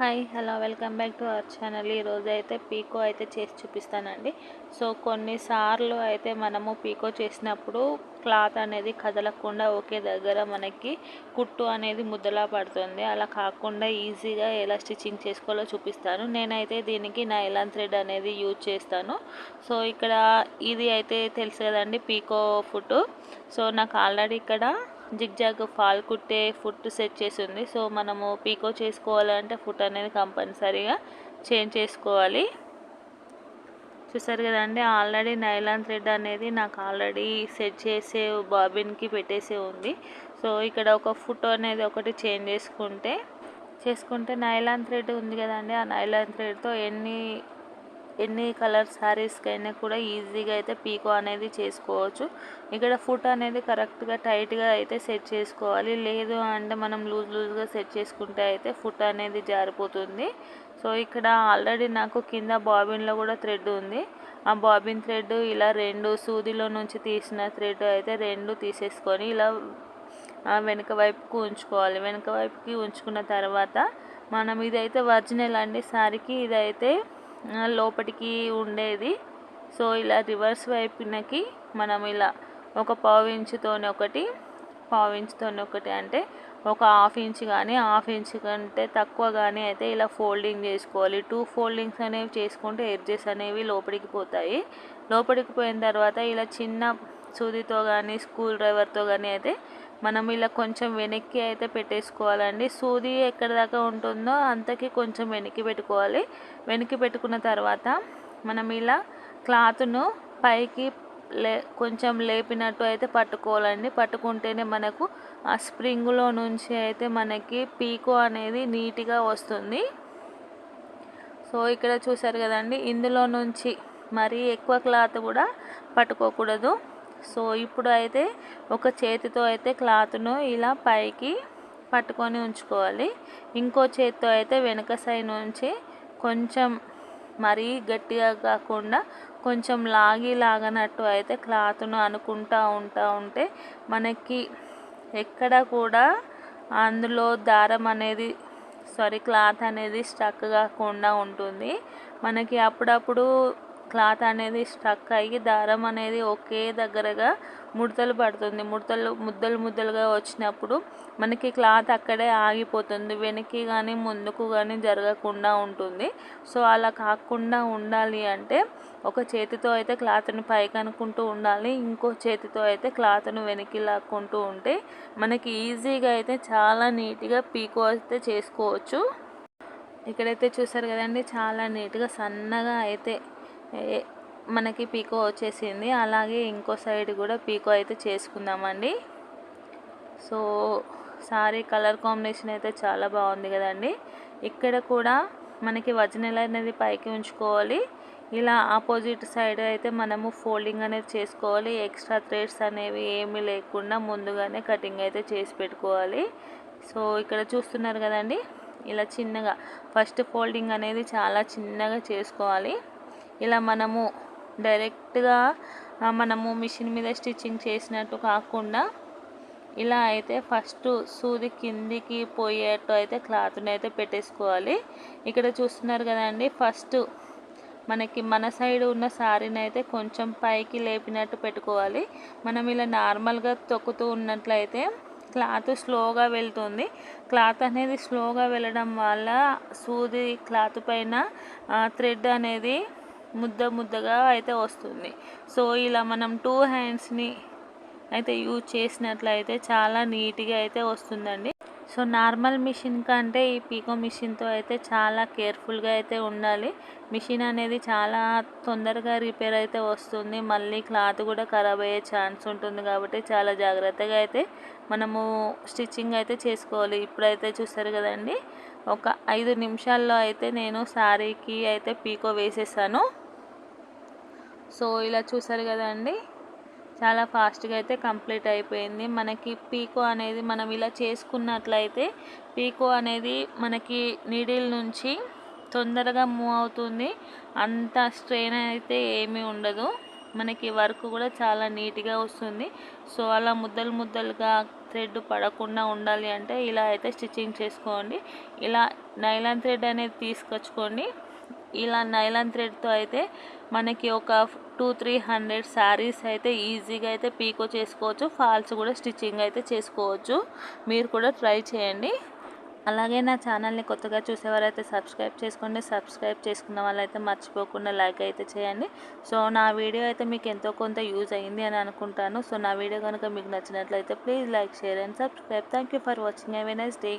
Hi hello welcome back to our channel. ఈరోజు అయితే పీకో అయితే చేసి చూపిస్తానండి. సో కొన్నిసార్లు అయితే మనము పీకో చేసినప్పుడు క్లాత్ అనేది కదలకుండా ఒకే దగ్గర మనకి కుట్టు అనేది ముద్దలా పడుతుంది. అలా కాకుండా ఈజీగా ఎలా స్టిచ్చింగ్ చేసుకోవాలో చూపిస్తాను. నేనైతే దీనికి నైలాన్ థ్రెడ్ అనేది యూజ్ చేస్తాను. సో ఇక్కడ ఇది అయితే తెలుసు కదండి పీకో ఫుట్. సో నాకు ఆల్రెడీ ఇక్కడ జిగ్జాగ్ ఫాల్ కుట్టే ఫుట్ సెట్ చేసి ఉంది సో మనము పీకో చేసుకోవాలంటే ఫుట్ అనేది కంపల్సరీగా చేంజ్ చేసుకోవాలి. చూసారు కదండి ఆల్రెడీ నైలాన్ థ్రెడ్ అనేది నాకు ఆల్రెడీ సెట్ చేసే బాబిన్కి పెట్టేసి ఉంది. సో ఇక్కడ ఒక ఫుట్ అనేది ఒకటి చేంజ్ చేసుకుంటే చేసుకుంటే నైలాన్ థ్రెడ్ ఉంది కదండి ఆ నైలాన్ థ్రెడ్తో ఎన్ని ఎన్ని కలర్ శారీస్కి అయినా కూడా ఈజీగా అయితే పీకో అనేది చేసుకోవచ్చు. ఇక్కడ ఫుట్ అనేది కరెక్ట్గా టైట్గా అయితే సెట్ చేసుకోవాలి. లేదు అంటే మనం లూజ్ లూజ్గా సెట్ చేసుకుంటే అయితే ఫుట్ అనేది జారిపోతుంది. సో ఇక్కడ ఆల్రెడీ నాకు కింద బాబిన్లో కూడా థ్రెడ్ ఉంది. ఆ బాబిన్ థ్రెడ్ ఇలా రెండు సూదిలో నుంచి తీసిన థ్రెడ్ అయితే రెండు తీసేసుకొని ఇలా వెనుక వైపుకు ఉంచుకోవాలి. వెనుక వైపుకి ఉంచుకున్న తర్వాత మనం ఇదైతే ఒరిజినల్ అండి సారీకి ఇదైతే లోపటికి ఉండేది. సో ఇలా రివర్స్ వైపునకి మనం ఇలా ఒక పావు ఇంచుతోని ఒకటి పావు ఇంచుతోని ఒకటి అంటే ఒక హాఫ్ ఇంచ్ కానీ హాఫ్ ఇంచ్ కంటే తక్కువ కానీ అయితే ఇలా ఫోల్డింగ్ చేసుకోవాలి. టూ ఫోల్డింగ్స్ అనేవి చేసుకుంటే ఎడ్జెస్ అనేవి లోపలికి పోతాయి. లోపలికి పోయిన తర్వాత ఇలా చిన్న సూదితో కానీ స్కూల్ డ్రైవర్తో కానీ అయితే మనం ఇలా కొంచెం వెనక్కి అయితే పెట్టేసుకోవాలండి. సూది ఎక్కడ దాకా ఉంటుందో అంతకి కొంచెం వెనక్కి పెట్టుకోవాలి. వెనక్కి పెట్టుకున్న తర్వాత మనం ఇలా క్లాత్ను పైకి లే కొంచెం లేపినట్టు అయితే పట్టుకోవాలండి. పట్టుకుంటేనే మనకు ఆ స్ప్రింగ్లో నుంచి అయితే మనకి పీకో అనేది నీట్గా వస్తుంది. సో ఇక్కడ చూసారు కదండి ఇందులో నుంచి మరీ ఎక్కువ క్లాత్ కూడా పట్టుకోకూడదు. సో ఇప్పుడు అయితే ఒక చేతితో అయితే క్లాత్ను ఇలా పైకి పట్టుకొని ఉంచుకోవాలి. ఇంకో చేతితో అయితే వెనక సైడ్ నుంచి కొంచెం మరీ గట్టిగా కాకుండా కొంచెం లాగి లాగనట్టు అయితే క్లాత్ను అనుకుంటా ఉంటా ఉంటే మనకి ఎక్కడ కూడా అందులో దారం అనేది సారీ క్లాత్ అనేది స్టక్ కాకుండా ఉంటుంది. మనకి అప్పుడప్పుడు క్లాత్ అనేది స్టక్ అయ్యి దారం అనేది ఒకే దగ్గరగా ముడతలు పడుతుంది. ముడతలు ముద్దలు ముద్దలుగా వచ్చినప్పుడు మనకి క్లాత్ అక్కడే ఆగిపోతుంది. వెనక్కి కానీ ముందుకు కానీ జరగకుండా ఉంటుంది. సో అలా కాకుండా ఉండాలి అంటే ఒక చేతితో అయితే క్లాత్ని పైకి అనుకుంటూ ఉండాలి. ఇంకో చేతితో అయితే క్లాత్ను వెనక్కి లాక్కుంటూ ఉంటే మనకి ఈజీగా అయితే చాలా నీట్గా పీకో అయితే చేసుకోవచ్చు. ఇక్కడైతే చూసారు కదండి చాలా నీట్గా సన్నగా అయితే మనకి పీకో వచ్చేసింది. అలాగే ఇంకో సైడ్ కూడా పీకో అయితే చేసుకుందామండి. సో సారీ కలర్ కాంబినేషన్ అయితే చాలా బాగుంది కదండి. ఇక్కడ కూడా మనకి వజనెల అనేది పైకి ఉంచుకోవాలి. ఇలా ఆపోజిట్ సైడ్ అయితే మనము ఫోల్డింగ్ అనేది చేసుకోవాలి. ఎక్స్ట్రా థ్రెడ్స్ అనేవి ఏమీ లేకుండా ముందుగానే కటింగ్ అయితే చేసి పెట్టుకోవాలి. సో ఇక్కడ చూస్తున్నారు కదండి ఇలా చిన్నగా ఫస్ట్ ఫోల్డింగ్ అనేది చాలా చిన్నగా చేసుకోవాలి. ఇలా మనము డైరెక్ట్గా మనము మిషన్ మీద స్టిచ్చింగ్ చేసినట్టు కాకుండా ఇలా అయితే ఫస్ట్ సూది కిందికి పోయేట్టు అయితే క్లాత్ని అయితే పెట్టేసుకోవాలి. ఇక్కడ చూస్తున్నారు కదండి ఫస్ట్ మనకి మన సైడ్ ఉన్న శారీని అయితే కొంచెం పైకి లేపినట్టు పెట్టుకోవాలి. మనం ఇలా నార్మల్గా తొక్కుతూ ఉన్నట్లయితే క్లాత్ స్లోగా వెళ్తుంది. క్లాత్ అనేది స్లోగా వెళ్ళడం వల్ల సూది క్లాత్ పైన థ్రెడ్ అనేది ముద్ద ముద్దగా అయితే వస్తుంది. సో ఇలా మనం టూ హ్యాండ్స్ని అయితే యూజ్ చేసినట్లయితే చాలా నీట్గా అయితే వస్తుందండి. సో నార్మల్ మిషన్ కంటే ఈ పీకో మిషన్తో అయితే చాలా కేర్ఫుల్గా అయితే ఉండాలి. మిషన్ అనేది చాలా తొందరగా రిపేర్ అయితే వస్తుంది. మళ్ళీ క్లాత్ కూడా ఖరాబ్ అయ్యే ఛాన్స్ ఉంటుంది కాబట్టి చాలా జాగ్రత్తగా అయితే మనము స్టిచ్చింగ్ అయితే చేసుకోవాలి. ఇప్పుడైతే చూస్తారు కదండి ఒక ఐదు నిమిషాల్లో అయితే నేను శారీకి అయితే పీకో వేసేసాను. సో ఇలా చూసారు కదండి చాలా ఫాస్ట్గా అయితే కంప్లీట్ అయిపోయింది. మనకి పీకో అనేది మనం ఇలా చేసుకున్నట్లయితే పీకో అనేది మనకి నీడిల్ నుంచి తొందరగా మూవ్ అవుతుంది. అంత స్ట్రెయిన్ అయితే ఏమీ ఉండదు. మనకి వర్క్ కూడా చాలా నీట్గా వస్తుంది. సో అలా ముద్దలు ముద్దలుగా థ్రెడ్ పడకుండా ఉండాలి అంటే ఇలా అయితే స్టిచ్చింగ్ చేసుకోండి. ఇలా నైలాన్ థ్రెడ్ అనేది తీసుకొచ్చుకోండి. ఇలా నైలాన్ థ్రెడ్తో అయితే మనకి ఒక టూ త్రీ హండ్రెడ్ శారీస్ అయితే ఈజీగా అయితే పీకో చేసుకోవచ్చు. ఫాల్స్ కూడా స్టిచ్చింగ్ అయితే చేసుకోవచ్చు. మీరు కూడా ట్రై చేయండి. అలాగే నా ఛానల్ని కొత్తగా చూసేవారైతే సబ్స్క్రైబ్ చేసుకోండి. సబ్స్క్రైబ్ చేసుకున్న వాళ్ళైతే మర్చిపోకుండా లైక్ అయితే చేయండి. సో నా వీడియో అయితే మీకు ఎంతో కొంత యూజ్ అయ్యింది అని అనుకుంటాను. సో నా వీడియో కనుక మీకు నచ్చినట్లయితే please like share and subscribe. Thank you for watching. Have a nice day.